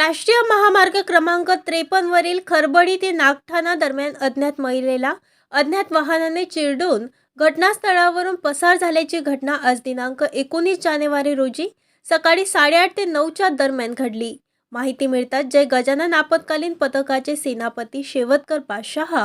राष्ट्रीय महामार्ग क्रमांक त्रेपन्नवरील खरबडी ते नागठाणा दरम्यान अज्ञात महिलेला अज्ञात वाहनाने चिरडून घटनास्थळावरून पसार झाल्याची घटना आज दिनांक एकोणीस जानेवारी रोजी सकाळी साडेआठ ते नऊच्या दरम्यान घडली. माहिती मिळताच जय गजानन आपत्कालीन पथकाचे सेनापती शेवतकर बादशाह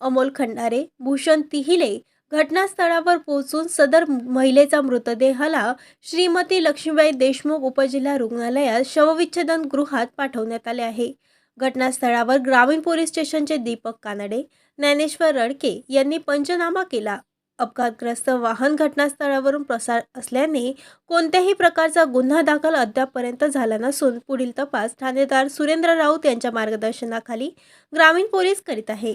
अमोल खंडारे भूषण तिहिले घटनास्थळावर पोहोचून सदर महिलेचा मृतदेहाला श्रीमती लक्ष्मीबाई देशमुख उपजिल्हा रुग्णालयात शवविच्छेदन गृहात पाठवण्यात आले आहे. घटनास्थळावर ग्रामीण पोलीस स्टेशनचे दीपक कानडे ज्ञानेश्वर रडके यांनी पंचनामा केला. अपघातग्रस्त वाहन घटनास्थळावरून प्रसार असल्याने कोणत्याही प्रकारचा गुन्हा दाखल अद्यापपर्यंत झाला नसून पुढील तपास ठाणेदार सुरेंद्र राऊत यांच्या मार्गदर्शनाखाली ग्रामीण पोलीस करीत आहे.